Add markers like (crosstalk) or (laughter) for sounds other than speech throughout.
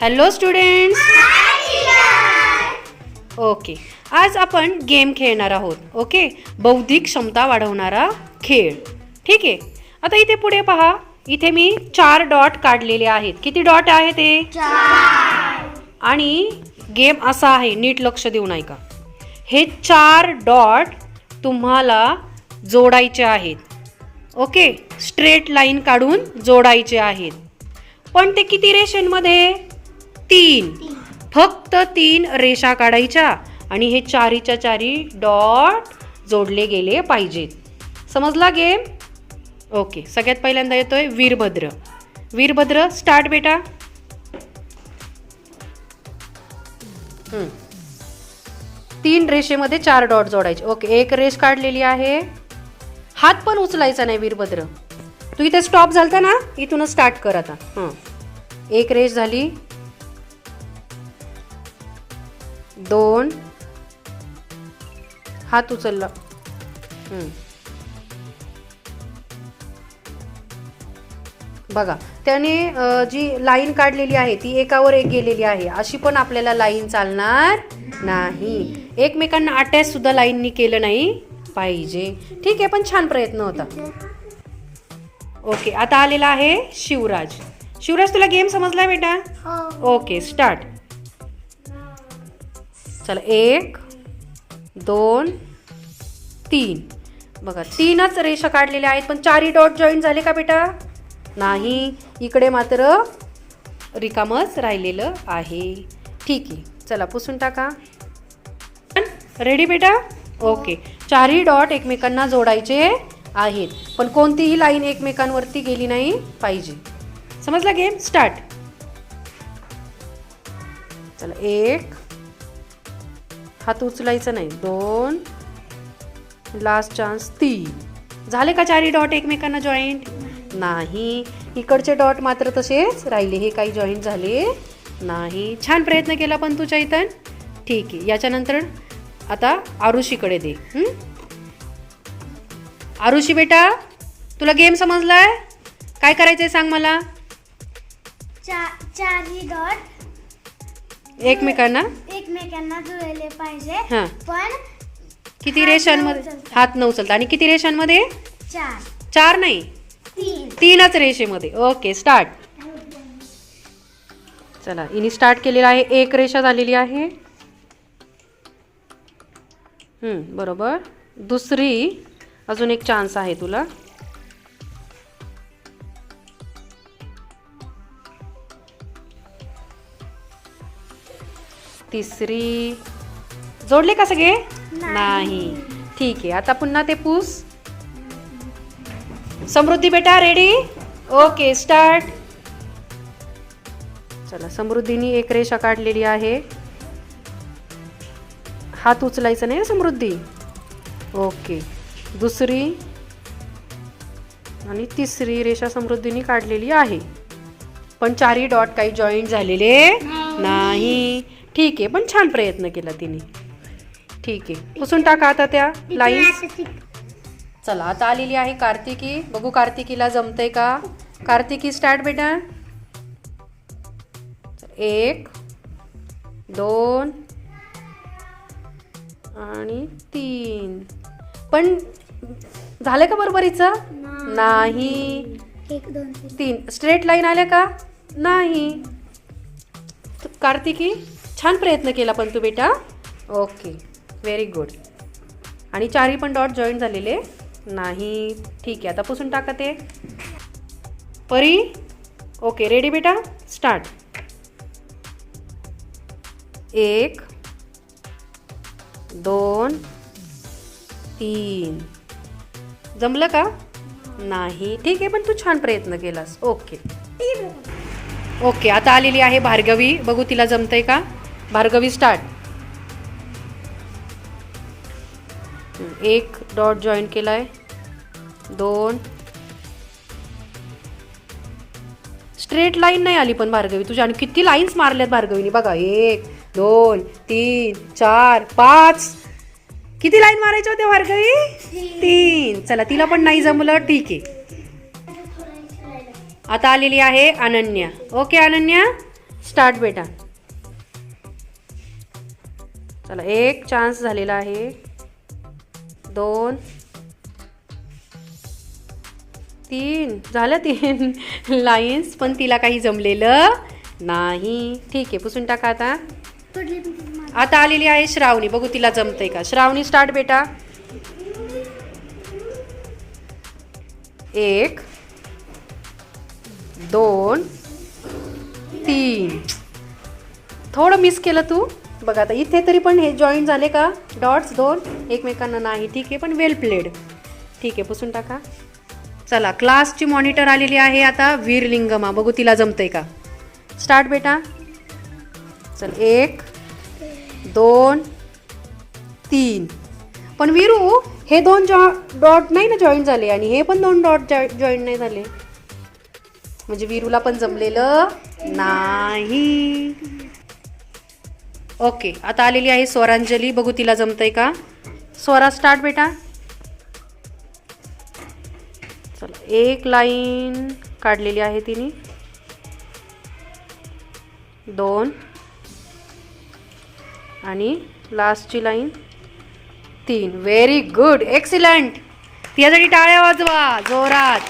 Hello students okay आज आपण game खेळणार आहोत. ओके बौद्धिक क्षमता वाढवणारा खेळ. ठीक? आहे आता इथे पुढे पहा. इथे मी चार डॉट काढलेले आहेत. किती डॉट आहे ते? आणि गेम असा आहे. नीट लक्ष देऊन ऐका. हे चार डॉट तुम्हाला जोडायचे आहेत. ओके स्ट्रेट लाईन काढून जोडायचे आहेत. पण ते किती रेषांमध्ये? तीन. फक्त तीन रेषा काढायच्या आणि हे चारीच्या चारी डॉट जोडले गेले पाहिजेत. समजला गेम? ओके सगळ्यात पहिल्यांदा येतोय वीरभद्र. वीरभद्र स्टार्ट बेटा. तीन रेषेमध्ये चार डॉट जोडायचे. ओके एक रेष काढलेली आहे. हात पण उचलायचा नाही वीरभद्र. तू इथे स्टॉप झालता ना? इथूनच स्टार्ट कर आता. हां. एक रेष झाली. दोन. हात उचलला. बघा त्याने जी लाईन काढलेली आहे ती एकावर एक गेलेली आहे. अशी पण आपल्याला लाईन चालणार नाही. एकमेकांना अटॅच सुद्धा लाईननी केलं नाही. पाहिजे. ठीक आहे पण छान प्रयत्न होता. ओके आता आलेला आहे शिवराज. शिवराज तुला गेम समजलाय बेटा? ओके स्टार्ट चला एक दोन तीन. बघा तीनच रेषा काढलेल्या आहेत पण चारही डॉट जॉईन झाले का बेटा? नाही इकडे मात्र रिकामच राहिलेलं आहे. ठीक आहे चला पुसून टाका. रेडी बेटा? ओके चारही डॉट एकमेकांना जोडायचे आहेत. पण कोणतीही लाईन एकमेकांवरती गेली नाही पाहिजे. समजला गेम स्टार्ट चला एक. हात उचलायचा नाही. दोन. लास्ट चान्स तीन. झाले का चारही डॉट एकमेकांना जॉईंट नाही. इकडचे डॉट मात्र तसेच राहिले. हे काही जॉईंट झाले नाही. छान प्रयत्न केला पण तू चैतन. ठीक आहे. याच्यानंतर आता आरुषीकडे दे? आरुषी बेटा तुला गेम समजलाय? काय करायचंय सांग मला? चा- चारही डॉट एकमेकांना? एकमेकांना जुळले पाहिजे. हां. पण किती रेषांमध्ये. हात न उचलता आणि किती रेषांमध्ये? चार. चार नाही. तीन. तीनच रेषेमध्ये. ओके स्टार्ट चला इनी स्टार्ट केलेला आहे. एक रेषा झालेली आहे. बरोबर. दुसरी अजून एक चान्स आहे तुला. तिसरी. जोडले का सगळे? नाही. ठीक आहे आता पुन्हा ते पूस. समृद्धी बेटा रेडी ओके स्टार्ट चला समृद्धीनी एक रेषा काढलेली आहे. हात उचलायचा नाही समृद्धी ओके. दुसरी आणि तिसरी रेषा समृद्धीनी काढलेली आहे. पण चारही डॉट काही जॉईंट झालेले नाही. ठीक आहे पण छान प्रयत्न केला तिने. ठीक आहे. पुसून टाका आता त्या लाईन चला आता आलेली आहे कार्तिकी. बघू कार्तिकीला जमते का? कार्तिकी स्टार्ट बेटा. एक दोन आणि तीन. पण झालं का बरोबरीचं नाही. एक दोन तीन. स्ट्रेट लाईन आल्या का? नाही. त- कार्तिकी छान प्रयत्न केला पण तू बेटा. ओके. व्हेरी गुड आणि चारही पण डॉट जॉईन झालेले. नाही. ठीक आहे. आता पुसून टाका ते. परी? ओके रेडी बेटा? स्टार्ट एक दोन तीन. जमलं का? नाही. ठीक आहे पण तू छान प्रयत्न केलास. ओके. ओके आता आलेली आहे भार्गवी. बघू तिला जमतंय का? भार्गवी स्टार्ट एक डॉट जॉईन केलाय. दोन. स्ट्रेट लाईन नाही आली पण भार्गवी. तुझ्या आणि किती लाईन्स मारल्यात भार्गवीने? बघा एक दोन तीन चार पाच. किती लाईन मारायच्या होत्या भार्गवी तीन. चला तिला पण नाही जमलं. ठीक आहे. आता आलेली आहे अनन्या. ओके अनन्या? स्टार्ट बेटा. चला एक चान्स झालेला आहे. दोन. तीन. झालं तीन (laughs) लाईन्स पण तिला काही जमलेलं नाही. ठीक आहे पुसून टाका आता. आता आलेली आहे श्रावणी. बघू तिला जमतंय का? श्रावणी स्टार्ट बेटा. एक दोन तीन. थोडं मिस केलं तू. बघा आता इथे तरी पण हे जॉईन झाले का? डॉट्स दोन. एकमेकांना नाही. ठीक आहे पण वेल प्लेड ठीक आहे पुसून टाका. चला क्लासची मॉनिटर आलेली आहे आता. वीरलिंगमा. बघू तिला जमतंय का? स्टार्ट बेटा. चल एक दोन तीन. पण वीरू हे दोन जॉ डॉट नाही ना जॉईन झाले आणि हे पण दोन डॉट जॉईन नाही झाले. म्हणजे वीरूला पण जमलेलं नाही. ओके आता आलेली आहे स्वरांजली. बघू तिला जमतंय का? स्वरा स्टार्ट बेटा. चला एक लाईन काढलेली आहे तिने. दोन आणि लास्टची लाईन तीन. व्हेरी गुड एक्सिलंट तिच्यासाठी टाळ्या वाजवा. जोरात.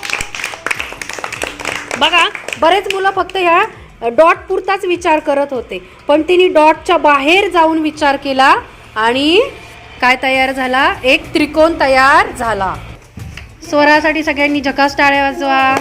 बघा बरेच मुलं फक्त ह्या डॉट पुरताच विचार करत होते. पण तिने डॉटच्या बाहेर जाऊन विचार केला आणि काय तयार झाला? एक त्रिकोण तयार झाला. स्वरासाठी सगळ्यांनी झकास टाळ्या वाजवा.